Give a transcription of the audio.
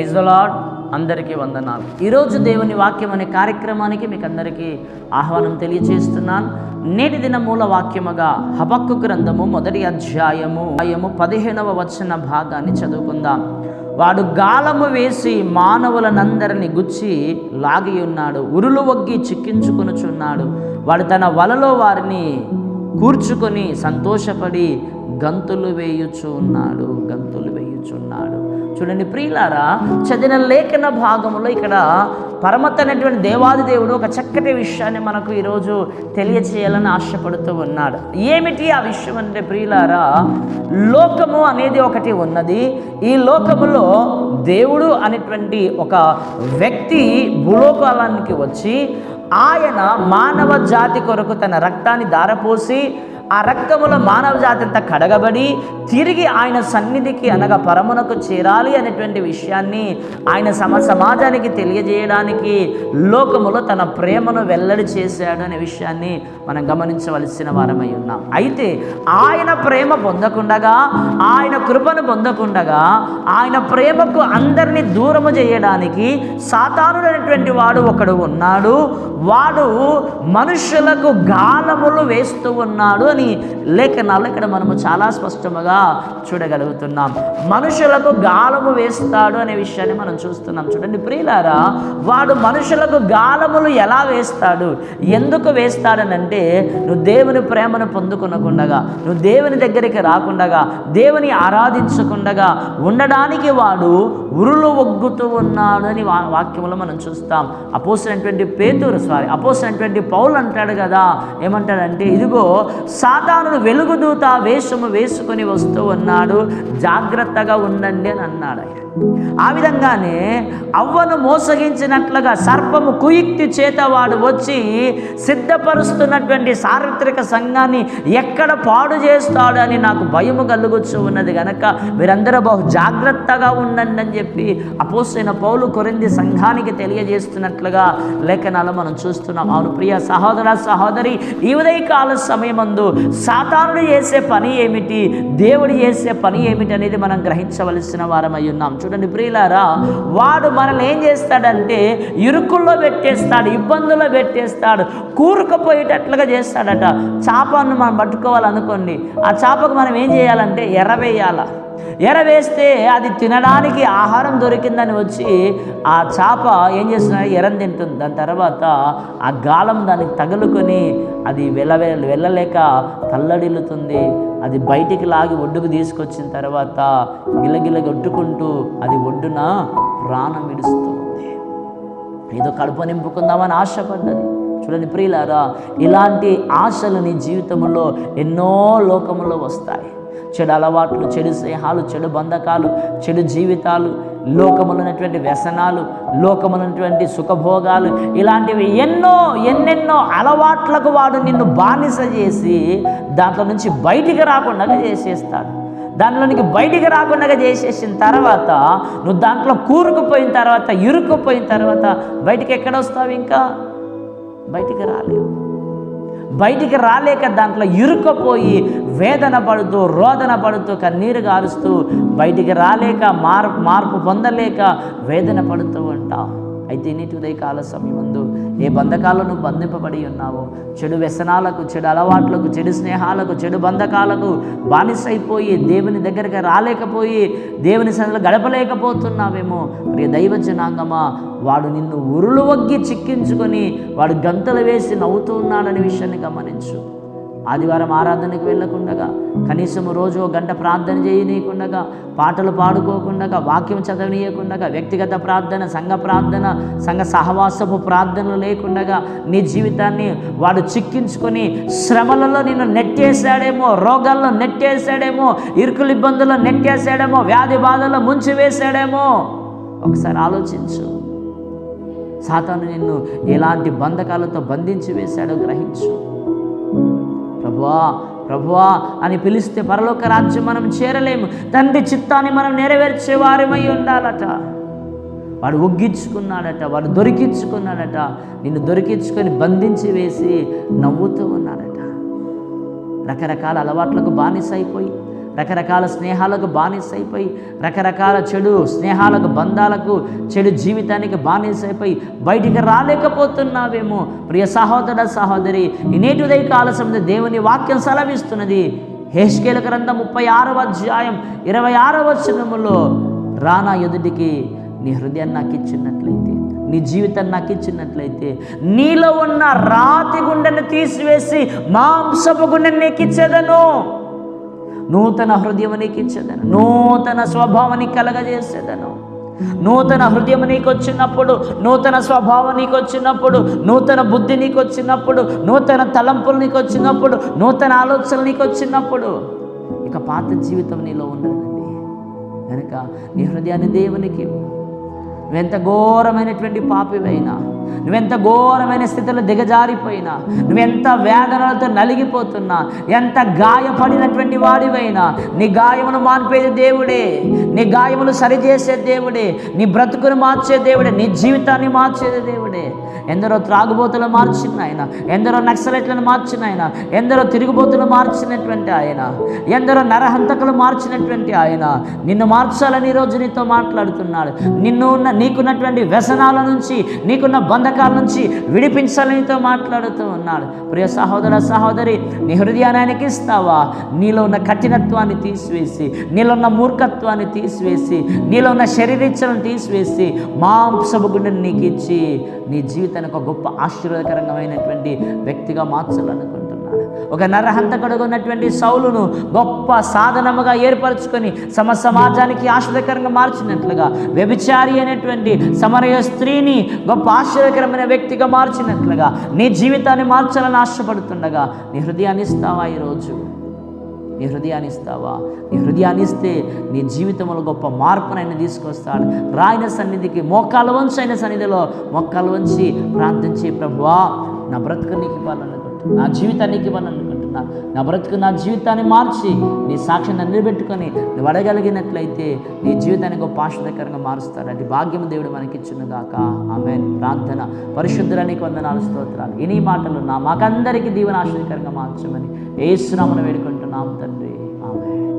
Praise lord అందరికీ వందనాలు. ఈరోజు దేవుని వాక్యం అనే కార్యక్రమానికి మీకు అందరికీ ఆహ్వానం తెలియజేస్తున్నాను. నేటి దిన మూల వాక్యముగా హబక్కు గ్రంథము మొదటి అధ్యాయము అయము పదిహేనవ వచ్చిన భాగాన్ని చదువుకుందాం. వాడు గాలము వేసి మానవులనందరిని గుచ్చి లాగి ఉన్నాడు. ఉరులు వగ్గి చిక్కించుకొనుచున్నాడు. వాడు తన వలలో వారిని కూర్చుకొని సంతోషపడి గంతులు వేయుచు ఉన్నాడు గంతులు వేయుచున్నాడు చూడండి ప్రియులారా చదివిన లేఖన భాగంలో ఇక్కడ పరమతైనటువంటి దేవాది దేవుడు ఒక చక్కటి విషయాన్ని మనకు ఈరోజు తెలియచేయాలని ఆశపడుతూ ఉన్నాడు. ఏమిటి ఆ విషయం అంటే ప్రియులారా లోకము అనేది ఒకటి ఉన్నది. ఈ లోకములో దేవుడు అనేటువంటి ఒక వ్యక్తి భూలోకాలానికి వచ్చి ఆయన మానవ జాతి కొరకు తన రక్తాన్ని దారపోసి ఆ రక్తములో మానవ జాతి అంతా కడగబడి తిరిగి ఆయన సన్నిధికి అనగా పరమునకు చేరాలి అనేటువంటి విషయాన్ని ఆయన సమ సమాజానికి తెలియజేయడానికి లోకములో తన ప్రేమను వెల్లడి చేశాడు అనే విషయాన్ని మనం గమనించవలసిన వారమై ఉన్నాం. అయితే ఆయన ప్రేమ పొందకుండగా ఆయన కృపను పొందకుండగా ఆయన ప్రేమకు అందరినీ దూరము చేయడానికి సాతానుడు అనేటువంటి వాడు ఒకడు ఉన్నాడు. వాడు మనుషులకు గాలములు వేస్తూ ఉన్నాడు అని లేఖనాలు ఇక్కడ మనము చాలా స్పష్టముగా చూడగలుగుతున్నాం. మనుషులకు గాలము వేస్తాడు అనే విషయాన్ని మనం చూస్తున్నాం. చూడండి ప్రియులారా వాడు మనుషులకు గాలములు ఎలా వేస్తాడు? ఎందుకు వేస్తాడనంటే నువ్వు దేవుని ప్రేమను పొందుకునకుండగా నువ్వు దేవుని దగ్గరికి రాకుండగా దేవుని ఆరాధించకుండగా ఉండడానికి వాడు ఉరులు ఒగ్గుతూ ఉన్నాడు అని వా వాక్యంలో మనం చూస్తాం. అపోసినటువంటి పేదూరు సారీ అపోసినటువంటి పౌలు అంటాడు కదా ఏమంటాడంటే ఇదిగో సాతానుడు వెలుగుదూత వేషము వేసుకొని వస్తూ ఉన్నాడు. జాగ్రత్తగా ఉండండి అని అన్నాడు ఆయన. ఆ విధంగానే అవ్వను మోసగించినట్లుగా సర్పము కుయుక్తి చేత వాడు వచ్చి సిద్ధపరుస్తున్నటువంటి సార్వత్రిక సంఘాన్ని ఎక్కడ పాడు చేస్తాడు అని నాకు భయము కలుగుచ్చు ఉన్నది కనుక మీరందరూ బహు జాగ్రత్తగా ఉండండి అని చెప్పి అపోసైన పౌలు కొరింది సంఘానికి తెలియజేస్తున్నట్లుగా లేఖనాలు మనం చూస్తున్నాం. అవును ప్రియ సహోదర సహోదరి ఈ ఉదయకాల సమయమందు సాతానుడు చేసే పని ఏమిటి? దేవుడు చేసే పని ఏమిటి అనేది మనం గ్రహించవలసిన వారమై ఉన్నాం. చూడండి ప్రియులారా వాడు మనల్ని ఏం చేస్తాడంటే ఇరుకుల్లో పెట్టేస్తాడు ఇబ్బందుల్లో పెట్టేస్తాడు కూరుకుపోయేటట్లుగా చేస్తాడట. చేపను మనం పట్టుకోవాలనుకోండి ఆ చేపకు మనం ఏం చేయాలంటే ఎర్రవేయాల. ఎరవేస్తే అది తినడానికి ఆహారం దొరికిందని వచ్చి ఆ చేప ఏం చేస్తున్నాడు? ఎరం తింటుంది. దాని తర్వాత ఆ గాలం దానికి తగులుకొని అది వెళ్ళ వెళ్ళలేక తల్లడిల్లుతుంది. అది బయటికి లాగి ఒడ్డుకు తీసుకొచ్చిన తర్వాత గిలగిల కొట్టుకుంటూ అది ఒడ్డున ప్రాణం విడుస్తుంది. ఏదో కడుపు నింపుకుందామని ఆశపడ్డది. చూడండి ప్రియులారా ఇలాంటి ఆశలు నీ జీవితంలో ఎన్నో లోకములో వస్తాయి. చెడు అలవాట్లు చెడు స్నేహాలు చెడు బంధకాలు చెడు జీవితాలు లోకములైనటువంటి వ్యసనాలు లోకములైనటువంటి సుఖభోగాలు ఇలాంటివి ఎన్నో ఎన్నెన్నో అలవాట్లకు వాడు నిన్ను బానిస చేసి దాంట్లో నుంచి బయటికి రాకుండా చేసేస్తాడు. దానిలోనికి బయటికి రాకుండా చేసేసిన తర్వాత నువ్వు దాంట్లో కూరుకుపోయిన తర్వాత ఇరుక్కుపోయిన తర్వాత బయటికి ఎక్కడ వస్తావు ఇంకా? బయటికి రాలేవు. బయటికి రాలేక దాంట్లో ఇరుక్కుపోయి వేదన పడుతూ రోదన పడుతూ కన్నీరు గారుస్తూ బయటికి రాలేక మార్పు మార్పు పొందలేక వేదన పడుతూ ఉంటాం. అయితే నీటి ఉదయకాల సమయమందు ఏ బంధకాలను బంధింపబడి ఉన్నావో? చెడు వ్యసనాలకు చెడు అలవాట్లకు చెడు స్నేహాలకు చెడు బంధకాలకు బానిసైపోయి దేవుని దగ్గరికి రాలేకపోయి దేవుని సన్నిధిలో గడపలేకపోతున్నావేమో? ప్రియ దైవ జనాంగమా వాడు నిన్ను ఉరులు వగ్గి చిక్కించుకొని వాడు గంతలు వేసి నవ్వుతూ ఉన్నాడనే విషయాన్ని గమనించు. ఆదివారం ఆరాధనకు వెళ్ళకుండగా కనీసం రోజు గంట ప్రార్థన చేయనీయకుండగా పాటలు పాడుకోకుండగా వాక్యం చదవనీయకుండగా వ్యక్తిగత ప్రార్థన సంఘ ప్రార్థన సంఘ సహవాసపు ప్రార్థనలు లేకుండగా నీ జీవితాన్ని వాడు చిక్కించుకొని శ్రమలలో నిన్ను నెట్టేశాడేమో రోగాల్లో నెట్టేశాడేమో ఇరుకులు ఇబ్బందుల్లో నెట్టేశాడేమో వ్యాధి బాధల్లో ముంచి వేశాడేమో ఒకసారి ఆలోచించు. సాతాను నిన్ను ఎలాంటి బంధకాలతో బంధించి వేశాడో గ్రహించు. ప్రభువా ప్రభువా అని పిలిస్తే పరలోక రాజ్యం మనం చేరలేము. తండ్రి చిత్తాన్ని మనం నెరవేర్చే వారమై ఉండాలట. వాడు ఒగ్గించుకున్నాడట వాడు దొరికించుకున్నాడట. నిన్ను దొరికించుకొని బంధించి వేసి నవ్వుతూ ఉన్నాడట. రకరకాల అలవాట్లకు బానిస అయిపోయి రకరకాల స్నేహాలకు బానిసైపోయి రకరకాల చెడు స్నేహాలకు బంధాలకు చెడు జీవితానికి బానిసైపోయి బయటికి రాలేకపోతున్నావేమో. ప్రియ సహోదర సహోదరి నేటి ఉదయ కాల సమయంలో దేవుని వాక్యం సెలవిస్తున్నది. హేష్కేల గ్రంథం ముప్పై ఆరవ అధ్యాయం ఇరవై ఆరవ వచనములో రానా ఎదుటికి నీ హృదయాన్ని నాకు ఇచ్చినట్లయితే నీ జీవితం నాకు ఇచ్చినట్లయితే నీలో ఉన్న రాతి గుండెను తీసివేసి మాంసపు గుండెని నీకు ఇచ్చేదను. నూతన హృదయం నీకు ఇచ్చేదను నూతన స్వభావాన్ని కలగజేసేదను. నూతన హృదయం నీకు వచ్చినప్పుడు నూతన స్వభావం నీకు వచ్చినప్పుడు నూతన బుద్ధి నీకు వచ్చినప్పుడు నూతన తలంపులు నీకు వచ్చినప్పుడు నూతన ఆలోచనలు నీకు వచ్చినప్పుడు ఇక పాత జీవితం నీలో ఉండదండి. కనుక నీ హృదయాన్ని దేవునికి ఎంత ఘోరమైనటువంటి పాపివైనా నువ్వెంత ఘోరమైన స్థితిలో దిగజారిపోయినా నువ్వెంత వేదనలతో నలిగిపోతున్నా ఎంత గాయపడినటువంటి వాడివైనా నీ గాయమును మాన్పేది దేవుడే నీ గాయములు సరిచేసే దేవుడే నీ బ్రతుకును మార్చే దేవుడే నీ జీవితాన్ని మార్చేది దేవుడే. ఎందరో త్రాగుబోతులు మార్చిన ఆయన ఎందరో నక్సలెట్లను మార్చిన ఆయన ఎందరో తిరుగుబోతులు మార్చినటువంటి ఆయన ఎందరో నరహంతకులు మార్చినటువంటి ఆయన నిన్ను మార్చాలని ఈరోజు నీతో మాట్లాడుతున్నాడు. నిన్ను ఉన్న నీకున్నటువంటి వ్యసనాల నుంచి నీకున్న బంధకాల నుంచి విడిపించాలనితో మాట్లాడుతూ ఉన్నాడు. ప్రియ సహోదర సహోదరి నీ హృదయాన్ని ఇస్తావా? నీలో ఉన్న కఠినత్వాన్ని తీసివేసి నీలో ఉన్న మూర్ఖత్వాన్ని తీసివేసి నీలో ఉన్న శరీరీచ్ఛలను తీసివేసి మాంసపు గుండెని నీకు ఇచ్చి నీ జీవితానికి ఒక గొప్ప ఆశీర్వాదకరమైనటువంటి వ్యక్తిగా మార్చాలనుకుంటున్నాను ఒక నరహంతకుడుగా ఉన్నటువంటి సౌలును గొప్ప సాధనముగా ఏర్పరచుకొని సమ సమాజానికి ఆశ్చర్యకరంగా మార్చినట్లుగా వ్యభిచారి అయినటువంటి సమరయ స్త్రీని గొప్ప ఆశ్చర్యకరమైన వ్యక్తిగా మార్చినట్లుగా నీ జీవితాన్ని మార్చాలని ఆశపడుతుండగా నీ హృదయాన్ని ఇస్తావా ఈరోజు? నీ హృదయాన్ని ఇస్తావా? నీ హృదయాన్ని ఇస్తే నీ జీవితంలో గొప్ప మార్పునైనా తీసుకొస్తాడు. రాయన సన్నిధికి మోకాల వంచి అయిన సన్నిధిలో మోకాల వంచి ప్రార్థించి ప్రభువా నా బ్రతుకు నీకు ఇవ్వాలన్నది నా జీవితానికి ఇవ్వాలనుకుంటున్నా. నా బ్రతుకు నా జీవితాన్ని మార్చి నీ సాక్ష్యాన్ని నిలబెట్టుకొని నువ్వు అడగలిగినట్లయితే నీ జీవితాన్ని గొప్ప ఆశ్చర్యకరంగా మారుస్తాడు అది భాగ్యం దేవుడు మనకిచ్చునుగాక ఆమె ప్రార్థన. పరిశుద్ధులనికి వందనాలు స్తోత్రాలు. ఇని మాటలు నా మాకందరికీ దీవెన ఆశ్చర్యకరంగా మార్చమని ఏసునామను వేడుకుంటున్నాం తండ్రి. ఆమె